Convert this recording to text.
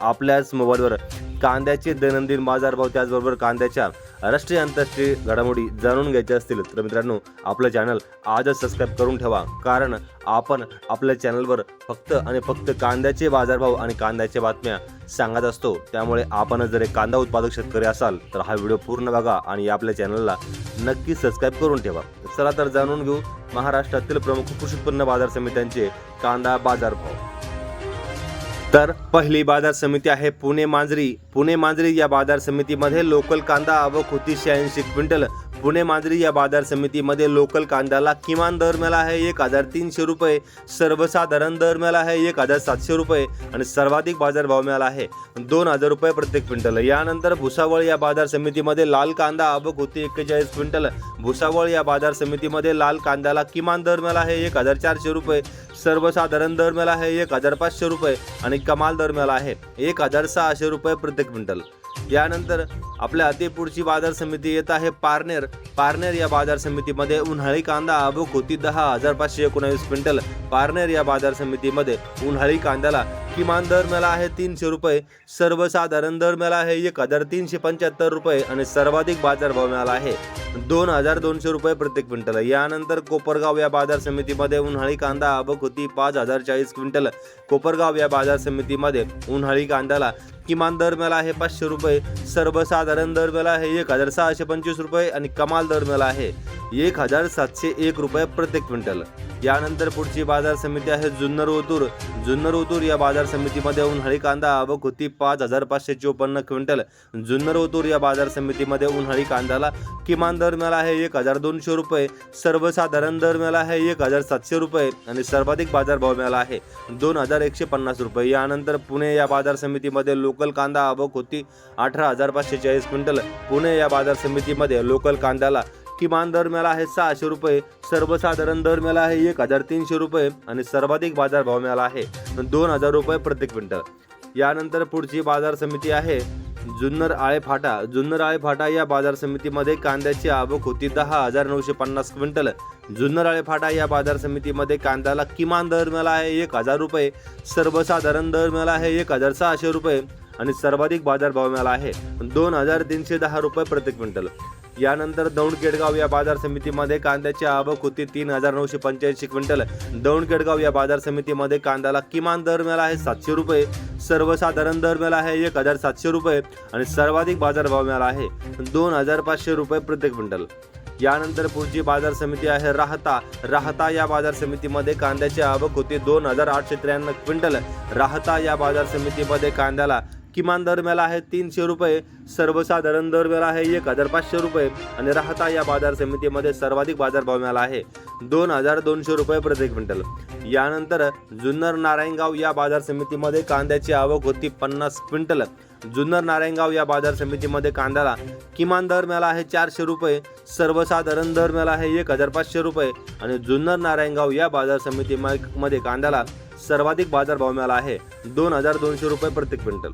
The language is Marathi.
आपल्याच मोबाईलवर. कांद्याचे दैनंदिन बाजारभाव त्याचबरोबर कांद्याच्या राष्ट्रीय आंतरराष्ट्रीय घडामोडी जाणून घ्यायच्या असतील तर मित्रांनो आपलं चॅनल आजच सबस्क्राईब करून ठेवा. कारण आपण आपल्या चॅनलवर फक्त आणि फक्त कांद्याचे बाजारभाव आणि कांद्याच्या बातम्या सांगत असतो. त्यामुळे आपण जर एक कांदा उत्पादक शेतकरी असाल तर हा व्हिडिओ पूर्ण बघा आणि आपल्या चॅनलला नक्की सबस्क्राईब करून ठेवा. चला तर जाणून घेऊ महाराष्ट्रातील प्रमुख कृषी उत्पन्न बाजार समित्यांचे कांदा बाजारभाव. तर पहिली बाजार समिती आहे पुणे मांजरी. पुणे मांजरी या बाजार समितीमध्ये लोकल कांदा आवक होती शहाऐंशी क्विंटल. पुणे मांजरी या बाजार समितीमध्ये लोकल कांद्याला किमान दर मिळाला आहे एक हजार तीनशे रुपये सर्वसाधारण दर मिळाला आहे एक हजार सातशे रुपये आणि सर्वाधिक बाजारभाव मिळाला आहे दोन हजार रुपये प्रत्येक क्विंटल. यानंतर भुसावळ या बाजार समितीमध्ये लाल कांदा आवक होती एक्केचाळीस क्विंटल. भुसावळ या बाजार समितीमध्ये लाल कांद्याला किमान दर मिळाला आहे एक हजार चारशे रुपये सर्वसाधारण दर मिळाला आहे एक हजार पाचशे रुपये आणि कमाल दर मिळाला आहे एक हजार सहाशे रुपये प्रत्येक क्विंटल. यानंतर आपल्या अतिपुढची बाजार समिती येत आहे पारनेर. पारनेर या बाजार समितीमध्ये उन्हाळी कांदा आवक होती दहा हजार पाचशे एकोणावीस क्विंटल. पारनेर या बाजार समितीमध्ये उन्हाळी कांद्याला किमान दर मिळाला आहे तीनशे रुपये. सर्वसाधारण दर मिळाला आहे एक हजार तीनशे पंच्याहत्तर रुपये आणि सर्वाधिक बाजारभाव मिळाला आहे दोन हजार दोनशे रुपये प्रत्येक क्विंटल. यानंतर कोपरगाव या बाजार समितीमध्ये उन्हाळी कांदा आवक होती पाच हजार चाळीस क्विंटल. कोपरगाव या बाजार समितीमध्ये उन्हाळी कांद्याला किमान दर आहे पाचशे रुपये सर्वसाधारण दर आहे एक हजार सहाशे पंचवीस रुपये आणि कमाल दर आहे एक हजार सातशे एक रुपये प्रत्येक क्विंटल. यानंतर पुढची बाजार समिती आहे जुन्नर ओतूर. जुन्नर ओतूर या बाजार समितीमध्ये उन्हाळी कांदा आवक होती पाच हजार पाचशे चोपन्न क्विंटल. जुन्नर ओतूर या बाजार समितीमध्ये उन्हाळी कांद्याला किमान दर मिळाला आहे एक हजार दोनशे रुपये सर्वसाधारण दर मिळाला आहे एक हजार सातशे रुपये आणि सर्वाधिक बाजारभाव मिळाला आहे दोन हजार एकशे पन्नास रुपये. यानंतर पुणे या बाजार समितीमध्ये लोक लोकल कांदा आवक होती. अठरा हजार पाचशे चाळीस क्विंटल. पुणे या बाजार समितीमध्ये लोकल कांद्याला किमान दर मिळाला आहे सहाशे रुपये सर्वसाधारण दर मिळाला आहे एक हजार तीनशे रुपये आणि सर्वाधिक बाजारभाव मिळाला आहे दोन हजार रुपये प्रति क्विंटल. यानंतर पुढची बाजार समिती आहे जुन्नर आळे फाटा. जुन्नर आळे फाटा या बाजार समितीमध्ये कांद्याची आवक होती दहा हजार नऊशे पन्नास क्विंटल. जुन्नर आळे फाटा या बाजार समितीमध्ये कांद्याला किमान दर मिळाला आहे एक हजार रुपये सर्वसाधारण दर मिळाला आहे एक हजार सहाशे रुपये आणि सर्वाधिक बाजारभाव मिळाला आहे. दोन हजार तीनशे दहा रुपये प्रति क्विंटल. यानंतर दौंड केडगाव या बाजार समितीमध्ये कांद्याची आवक होती तीन हजार नऊशे पंच्याऐंशी क्विंटल. दौंड केडगाव या बाजार समितीमध्ये कांद्याला किमान दर मिळाला आहे सातशे रुपये. सर्वसाधारण दर मिळाला आहे एक हजार सातशे रुपये आणि सर्वाधिक बाजारभाव मिळाला आहे दोन हजार पाचशे रुपये प्रति क्विंटल. यानंतर पुढची बाजार समिती आहे राहता. राहता या बाजार समितीमध्ये कांद्याची आवक होती दोन हजार आठशे त्र्याण्णव क्विंटल. राहता या बाजार समितीमध्ये कांद्याला किमान दर आहे तीनशे रुपये सर्वसाधारण दर आहे एक हजार पाचशे रुपये. आणि राहता या बाजार समितीमध्ये सर्वाधिक बाजारभाव मिळाला आहे दोन हजार दोनशे रुपये प्रति क्विंटल. यानंतर जुन्नर नारायणगाव या बाजार समितीमध्ये कांद्याची आवक होती पन्नास क्विंटल. जुन्नर नारायणगाव या बाजार समितीमध्ये कांद्याला किमान दर मिळाला आहे चारशे रुपये सर्वसाधारण दर मिळाला आहे एक हजार पाचशे रुपये. आणि जुन्नर नारायणगाव या बाजार समितीमध्ये कांद्याला सर्वाधिक बाजारभाव मिळाला आहे. दोन हजार दोनशे रुपये प्रति क्विंटल.